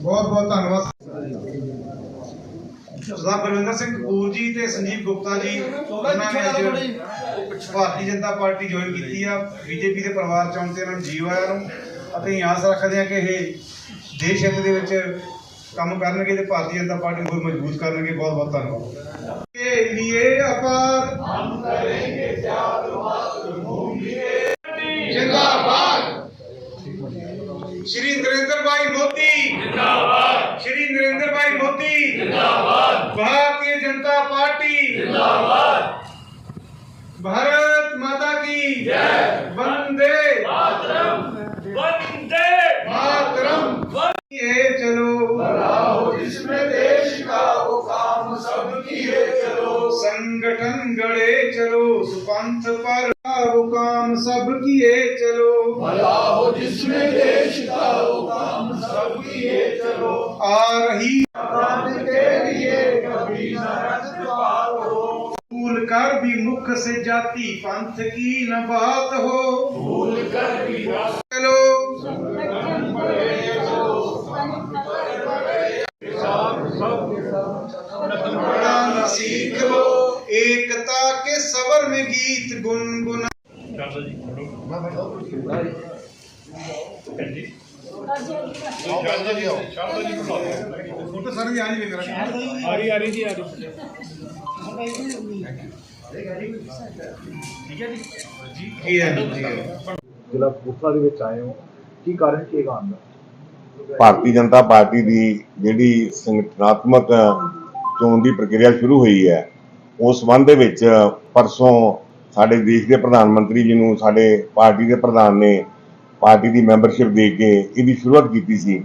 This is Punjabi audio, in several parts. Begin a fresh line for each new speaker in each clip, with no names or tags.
ਬਹੁਤ ਬਹੁਤ ਧੰਨਵਾਦ। ਸਰਦਾਰ ਬਲਵਿੰਦਰ ਸਿੰਘ ਕਪੂਰ ਜੀ ਤੇ ਸੰਜੀਵ ਗੁਪਤਾ ਜੀ ਉਹਨਾਂ ਨੇ ਅੱਜ ਭਾਰਤੀ ਜਨਤਾ ਪਾਰਟੀ ਜੁਆਇਨ ਕੀਤੀ ਆ। ਬੀਜੇਪੀ ਦੇ ਪਰਿਵਾਰ ਚ ਤੇ ਇਹਨਾਂ ਨੂੰ ਜੀਵ ਆਇਆ ਨੂੰ ਅਤੇ ਆਸ ਰੱਖਦੇ ਹਾਂ ਕਿ ਇਹ ਦੇਸ਼ ਹਿੱਤ ਦੇ ਵਿੱਚ ਕੰਮ ਕਰਨਗੇ ਤੇ ਭਾਰਤੀ ਜਨਤਾ ਪਾਰਟੀ ਨੂੰ ਹੋਰ ਮਜ਼ਬੂਤ ਕਰਨਗੇ। ਬਹੁਤ ਬਹੁਤ ਧੰਨਵਾਦ।
जिसमें देश का वो काम सब किए चलो
संगठन गड़े चलो सुपंथ पर वो काम सब किए चलो
भला हो जिसमें देश का वो काम सब किए चलो
आ रही
प्रांत के लिए कभी न रखवार हो
भूल कर भी मुख से जाति पंथ की न बात हो
भूल कर भी राष्ट्र
चलो पढ़ना सीख लो एकता के सबर में गीत गुनगुना
ਚੱਲ ਜੀ ਖੜੋ ਹਾਂਜੀ ਚੱਲ ਜੀ
फोटो सर जी आज भी मेरा
ਆ ਰਹੀ ਆ ਰਹੀ ਜੀ ਆ ਰਹੀ
जी है जी है
ਜ਼ਿਲ੍ਹਾ ਕਪੂਰਥਲਾ ਦੇ ਵਿੱਚ ਆਏ ਹੋ ਕੀ ਕਾਰਨ ਕੀ ਹੈਗਾ ਆਉਣ ਦਾ
ਭਾਰਤੀ ਜਨਤਾ ਪਾਰਟੀ ਦੀ ਜਿਹੜੀ ਸੰਗਠਨਾਤਮਕ ਚੋਣ ਦੀ ਪ੍ਰਕਿਰਿਆ ਸ਼ੁਰੂ ਹੋਈ ਹੈ, ਉਸ ਸੰਬੰਧ ਦੇ ਵਿੱਚ ਪਰਸੋਂ ਸਾਡੇ ਦੇਸ਼ ਦੇ ਪ੍ਰਧਾਨ ਮੰਤਰੀ ਜੀ ਨੂੰ ਸਾਡੇ ਪਾਰਟੀ ਦੇ ਪ੍ਰਧਾਨ ਨੇ ਪਾਰਟੀ ਦੀ ਮੈਂਬਰਸ਼ਿਪ ਦੇ ਕੇ ਇਹਦੀ ਸ਼ੁਰੂਆਤ ਕੀਤੀ ਸੀ।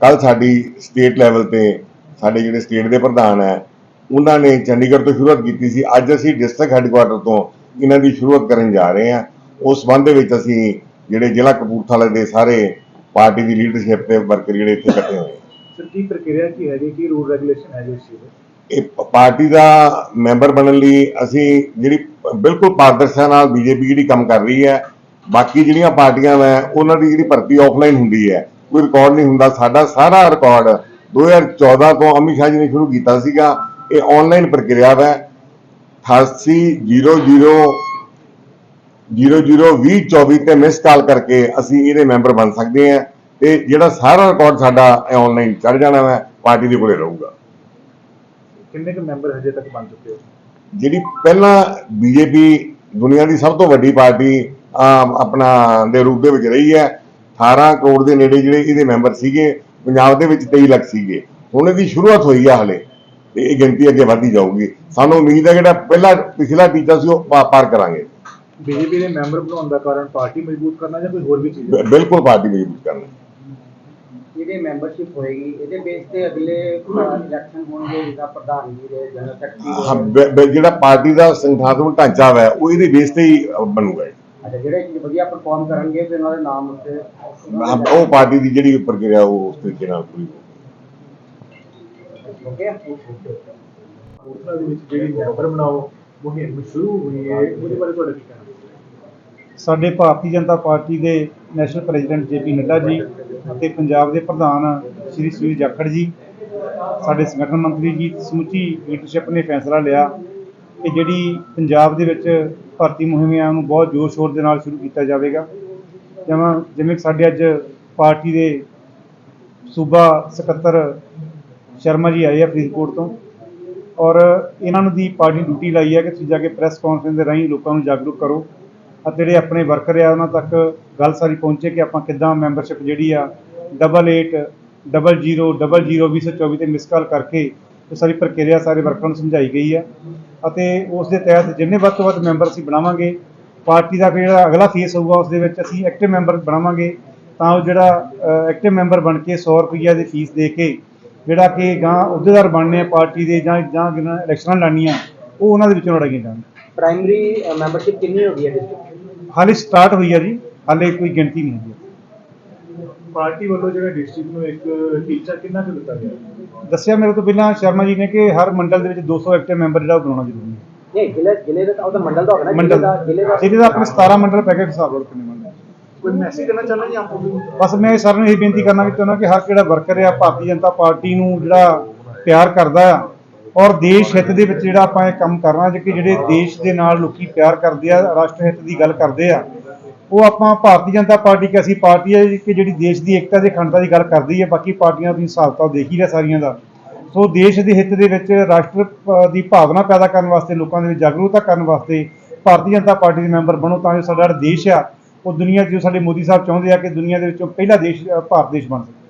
ਕੱਲ ਸਾਡੀ ਸਟੇਟ ਲੈਵਲ ਤੇ ਸਾਡੇ ਜਿਹੜੇ ਸਟੇਟ ਦੇ ਪ੍ਰਧਾਨ ਹੈ, ਉਹਨਾਂ ਨੇ ਚੰਡੀਗੜ੍ਹ ਤੋਂ ਸ਼ੁਰੂਆਤ ਕੀਤੀ ਸੀ। ਅੱਜ ਅਸੀਂ ਡਿਸਟ੍ਰਿਕਟ ਹੈੱਡਕੁਆਟਰ ਤੋਂ ਇਹਨਾਂ ਦੀ ਸ਼ੁਰੂਆਤ ਕਰਨ ਜਾ ਰਹੇ ਹਾਂ। ਉਸ ਸੰਬੰਧ ਦੇ ਵਿੱਚ ਅਸੀਂ ਜਿਹੜੇ ਜ਼ਿਲ੍ਹਾ ਕਪੂਰਥਲਾ ਦੇ ਸਾਰੇ ਪਾਰਟੀ ਦੀ ਲੀਡਰਸ਼ਿਪ ਤੇ ਵਰਕਰ ਜਿਹੜੇ ਇੱਥੇ ਇਕੱਠੇ ਹੋਏ।
ਸਰ ਕੀ ਪ੍ਰਕਿਰਿਆ ਕੀ ਹੈਗੀ ਕੀ ਰੂਲ ਰੈਗੂਲੇਸ਼ਨ ਹੈ ਜੋ ਇਸ ਚੀਜ਼
ਇਹ ਪਾਰਟੀ ਦਾ ਮੈਂਬਰ ਬਣਨ ਲਈ ਅਸੀਂ ਜਿਹੜੀ ਬਿਲਕੁਲ ਪਾਰਦਰਸ਼ਤਾ ਨਾਲ ਬੀਜੇਪੀ ਜਿਹੜੀ ਕੰਮ ਕਰ ਰਹੀ ਹੈ ਬਾਕੀ ਜਿਹੜੀਆਂ ਪਾਰਟੀਆਂ ਵੈ ਉਹਨਾਂ ਦੀ ਜਿਹੜੀ ਭਰਤੀ ਆਫਲਾਈਨ ਹੁੰਦੀ ਹੈ ਕੋਈ ਰਿਕਾਰਡ ਨਹੀਂ ਹੁੰਦਾ। ਸਾਡਾ ਸਾਰਾ ਰਿਕਾਰਡ 2014 ਤੋਂ ਅਮਿਤ ਸ਼ਾਹ ਜੀ ਨੇ ਸ਼ੁਰੂ ਕੀਤਾ ਸੀਗਾ। ਇਹ ਆਨਲਾਈਨ ਪ੍ਰਕਿਰਿਆ ਹੈ 8800 002024 ਤੇ ਮਿਸ ਕਾਲ ਕਰਕੇ ਅਸੀਂ ਇਹਦੇ ਮੈਂਬਰ ਬਣ ਸਕਦੇ ਹਾਂ ਤੇ ਜਿਹੜਾ ਸਾਰਾ ਰਿਕਾਰਡ ਸਾਡਾ ਆਨਲਾਈਨ ਚੜ ਜਾਣਾ ਹੈ ਪਾਰਟੀ ਦੇ ਕੋਲੇ ਰਹੂਗਾ।
ਕਿੰਨੇ ਕੁ ਮੈਂਬਰ ਹਜੇ ਤੱਕ ਬਣ ਚੁੱਕੇ ਹੋ?
ਜਿਹੜੀ ਪਹਿਲਾਂ ਬੀਜੇਪੀ ਦੁਨੀਆ ਦੀ ਸਭ ਤੋਂ ਵੱਡੀ ਪਾਰਟੀ ਆਪਣਾ ਦੇ ਰੂਪ ਦੇ ਵਿੱਚ ਰਹੀ ਹੈ 18 ਕਰੋੜ ਦੇ ਨੇੜੇ ਜਿਹੜੇ ਇਹਦੇ ਮੈਂਬਰ ਸੀਗੇ ਪੰਜਾਬ ਦੇ ਵਿੱਚ 23 ਲੱਖ ਸੀਗੇ। ਹੁਣ ਇਹਦੀ ਸ਼ੁਰੂਆਤ ਹੋਈ ਹੈ ਹਲੇ ਤੇ ਇਹ ਗਿਣਤੀ ਅੱਗੇ ਵਧਦੀ ਜਾਊਗੀ। ਸਾਨੂੰ ਉਮੀਦ ਹੈ ਜਿਹੜਾ ਪਹਿਲਾ ਪਿਛਲਾ ਟੀਚਾ ਸੀ ਉਹ ਪਾਰ ਕਰਾਂਗੇ।
ਬੀਜੇਪੀ ਦੇ ਮੈਂਬਰ ਬਣਾਉਣ ਦਾ ਕਾਰਨ ਪਾਰਟੀ ਮਜ਼ਬੂਤ ਕਰਨਾ ਜਾਂ ਕੋਈ ਹੋਰ ਵੀ ਚੀਜ਼?
ਬਿਲਕੁਲ ਪਾਰਟੀ ਮਜ਼ਬੂਤ ਕਰਨਾ।
ਇਹਦੇ ਮੈਂਬਰਸ਼ਿਪ ਹੋਏਗੀ ਇਹਦੇ ਬੇਸ ਤੇ ਅਗਲੇ ਇਲੈਕਸ਼ਨ ਹੋਣਗੇ ਜਿਹਦਾ ਪ੍ਰਧਾਨ ਜੀ ਦੇ ਜਨਰਲ ਸੈਕਟਰੀ
ਹਾਂ, ਜਿਹੜਾ ਪਾਰਟੀ ਦਾ ਸੰਗਠਨਾਤਮਕ ਢਾਂਚਾ ਹੈ ਉਹ ਇਹਦੇ ਬੇਸ ਤੇ ਹੀ ਬਣੂਗਾ
ਅੱਛਾ ਜਿਹੜੇ ਵਧੀਆ ਪਰਫਾਰਮ ਕਰਨਗੇ ਫਿਰ ਉਹਨਾਂ ਦੇ ਨਾਮ ਉੱਤੇ
ਉਹ ਪਾਰਟੀ ਦੀ ਜਿਹੜੀ ਪ੍ਰਕਿਰਿਆ ਉਹ ਉਸ ਤਰੀਕੇ ਨਾਲ ਪੂਰੀ ਹੋਊਗੀ।
ਓਕੇ
ਦੇ ਵਿੱਚ ਜਿਹੜੀ ਮੈਂਬਰ ਬਣਾਓ ਮੁਹਿੰਮ ਸ਼ੁਰੂ ਹੋਈ ਹੈ ਉਹਦੇ ਬਾਰੇ ਤੁਹਾਡਾ ਕੀ ਕਹਿਣਾ
ਸਾਡੇ ਭਾਰਤੀ ਜਨਤਾ ਪਾਰਟੀ ਦੇ national president JP Nadda ji ਅਤੇ ਪੰਜਾਬ ਦੇ ਪ੍ਰਧਾਨ ਸ਼੍ਰੀ ਸੁਨੀਲ ਜਾਖੜ ਜੀ, ਸਾਡੇ ਸੰਗਠਨ ਮੰਤਰੀ ਜੀ, ਸਮੁੱਚੀ ਲੀਡਰਸ਼ਿਪ ਨੇ ਫੈਸਲਾ ਲਿਆ ਕਿ ਜਿਹੜੀ ਪੰਜਾਬ ਦੇ ਵਿੱਚ ਭਰਤੀ ਮੁਹਿੰਮਾਂ ਨੂੰ ਬਹੁਤ ਜ਼ੋਰ ਸ਼ੋਰ ਦੇ ਨਾਲ ਸ਼ੁਰੂ ਕੀਤਾ ਜਾਵੇਗਾ। ਜਿਵੇਂ ਜਿਵੇਂ ਕਿ ਸਾਡੇ ਅੱਜ ਪਾਰਟੀ ਦੇ ਸੂਬਾ ਸਕੱਤਰ ਸ਼ਰਮਾ ਜੀ ਆਏ ਆ ਫਰੀਦਕੋਟ ਤੋਂ। ਔਰ ਇਹਨਾਂ ਨੂੰ ਦੀ ਪਾਰਟੀ ਡਿਊਟੀ ਲਾਈ ਹੈ ਕਿ ਤੁਸੀਂ ਜਾ ਕੇ ਪ੍ਰੈਸ ਕਾਨਫਰੰਸ ਦੇ ਰਾਹੀਂ ਲੋਕਾਂ ਨੂੰ ਜਾਗਰੂਕ ਕਰੋ। ਅਤੇ ਜਿਹੜੇ ਆਪਣੇ ਵਰਕਰ ਆ, ਉਹਨਾਂ ਤੱਕ ਗੱਲ ਸਾਰੀ ਪਹੁੰਚੇ ਕਿ ਆਪਾਂ ਕਿੱਦਾਂ ਮੈਂਬਰਸ਼ਿਪ ਜਿਹੜੀ ਆ double eight double zero double zero ਵੀਹ ਸੌ ਚੌਵੀ ਤੇ ਮਿਸ ਕਾਲ ਕਰਕੇ ਉਹ ਸਾਰੀ ਪ੍ਰਕਿਰਿਆ ਸਾਰੇ ਵਰਕਰਾਂ ਨੂੰ ਸਮਝਾਈ ਗਈ ਆ ਅਤੇ ਉਸ ਦੇ ਤਹਿਤ ਜਿੰਨੇ ਵੱਧ ਤੋਂ ਵੱਧ ਮੈਂਬਰ ਅਸੀਂ ਬਣਾਵਾਂਗੇ, ਪਾਰਟੀ ਦਾ ਫਿਰ ਜਿਹੜਾ ਅਗਲਾ ਫੇਸ ਹੋਊਗਾ, ਉਸ ਦੇ ਵਿੱਚ ਅਸੀਂ ਐਕਟਿਵ ਮੈਂਬਰ ਬਣਾਵਾਂਗੇ। ਤਾਂ ਉਹ ਜਿਹੜਾ ਐਕਟਿਵ ਮੈਂਬਰ ਬਣ ਕੇ 100 ਰੁਪਈਆ ਦੀ ਫੀਸ ਦੇ ਕੇ ਜਿਹੜਾ ਕਿ ਗਾਂ ਅਹੁਦੇਦਾਰ ਬਣਨੇ ਆ ਪਾਰਟੀ ਦੇ ਜਾਂ ਜਾਂ ਜਿਹਨਾਂ ਇਲੈਕਸ਼ਨਾਂ ਲੜਨੀਆਂ ਉਹ ਉਹਨਾਂ ਦੇ ਵਿੱਚੋਂ ਲੜਾਈਆਂ ਜਾਣ।
ਪ੍ਰਾਇਮਰੀ ਮੈਂਬਰਸ਼ਿਪ ਕਿੰਨੀ ਹੋ ਗਈ ਹੈ ਡਿਸਟ੍ਰਿਕਟ
ਹਾਲੇ ਸਟਾਰਟ ਹੋਈ ਹੈ ਜੀ ਹਾਲੇ ਕੋਈ ਗਿਣਤੀ ਨਹੀਂ ਹੈ
ਪਾਰਟੀ ਵੱਲੋਂ ਜਿਹੜਾ ਡਿਸਟ੍ਰਿਕਟ ਨੂੰ ਇੱਕ ਟੀਚਾ ਕਿੰਨਾ ਕੁ ਦਿੱਤਾ ਗਿਆ?
ਦੱਸਿਆ ਮੇਰੇ ਤੋਂ ਪਹਿਲਾਂ ਸ਼ਰਮਾ ਜੀ ਨੇ ਕਿ ਹਰ ਮੰਡਲ ਦੇ ਵਿੱਚ 200 ਐਕਟਿਵ ਮੈਂਬਰ ਜਿਹੜਾ ਉਹ ਬਣਾਉਣਾ ਜ਼ਰੂਰੀ ਹੈ।
ਨਹੀਂ ਜ਼ਿਲ੍ਹੇ ਜ਼ਿਲ੍ਹੇ ਦਾ ਤਾਂ ਉਹਦਾ ਮੰਡਲ ਦਾ ਹੋਗਾ ਨਾ ਜ਼ਿਲ੍ਹੇ
ਮੰਡਲ
ਦਾ ਜ਼ਿਲ੍ਹੇ ਦਾ
ਜਿਹਦੇ ਦਾ ਆਪਣੇ 17 ਮੰਡਲ ਪੈਕੇਜ ਹਿਸਾਬ ਨਾਲ ਕਿੰਨੇ
ਕੋਈ ਮੈਸੇਜ ਦੇਣਾ ਚਾਹੁੰਦੇ ਜੀ ਆਪੋ ਨੂੰ
ਬਸ ਮੈਂ ਸਾਰਿਆਂ ਨੂੰ ਇਹ ਬੇਨਤੀ ਕਰਨਾ ਵੀ ਚਾਹੁੰਦਾ ਕਿ ਹਰ ਕਿਹੜਾ ਵਰਕਰ ਆ, ਭਾਰਤੀ ਜਨਤਾ ਪਾਰਟੀ ਨੂੰ ਜਿਹੜਾ ਪਿਆਰ ਕਰਦਾ ਆ ਔਰ ਦੇਸ਼ ਹਿੱਤ ਦੇ ਵਿੱਚ ਜਿਹੜਾ ਆਪਾਂ ਇਹ ਕੰਮ ਕਰਨਾ, ਜੇ ਕਿ ਜਿਹੜੇ ਦੇਸ਼ ਦੇ ਨਾਲ ਲੋਕੀ ਪਿਆਰ ਕਰਦੇ ਆ, ਰਾਸ਼ਟਰ ਹਿੱਤ ਦੀ ਗੱਲ ਕਰਦੇ ਆ, ਉਹ ਆਪਾਂ ਭਾਰਤੀ ਜਨਤਾ ਪਾਰਟੀ ਕਿ ਅਸੀਂ ਪਾਰਟੀ ਹੈ ਕਿ ਜਿਹੜੀ ਦੇਸ਼ ਦੀ ਏਕਤਾ ਤੇ ਅਖੰਡਤਾ ਦੀ ਗੱਲ ਕਰਦੀ ਹੈ ਬਾਕੀ ਪਾਰਟੀਆਂ ਦੀ ਹਿਸਾਬਤਾ ਦੇਖ ਹੀ ਰਿਹਾ ਸਾਰੀਆਂ ਦਾ। ਸੋ ਦੇਸ਼ ਦੇ ਹਿੱਤ ਦੇ ਵਿੱਚ ਰਾਸ਼ਟਰ ਦੀ ਭਾਵਨਾ ਪੈਦਾ ਕਰਨ ਵਾਸਤੇ, ਲੋਕਾਂ ਦੇ ਵਿੱਚ ਜਾਗਰੂਕਤਾ ਕਰਨ ਵਾਸਤੇ ਭਾਰਤੀ ਜਨਤਾ ਪਾਰਟੀ ਦੇ ਮੈਂਬਰ ਬਣੋ ਤਾਂ ਜੋ ਸਾਡਾ ਜਿਹੜਾ ਦੇਸ਼ ਆ ਉਹ ਦੁਨੀਆ 'ਚ ਜੋ ਸਾਡੇ ਮੋਦੀ ਸਾਹਿਬ ਚਾਹੁੰਦੇ ਆ ਕਿ ਦੁਨੀਆ ਦੇ ਵਿੱਚੋਂ ਪਹਿਲਾ ਦੇਸ਼ ਅ, ਭਾਰਤ ਦੇਸ਼ ਬਣ ਸਕੇ।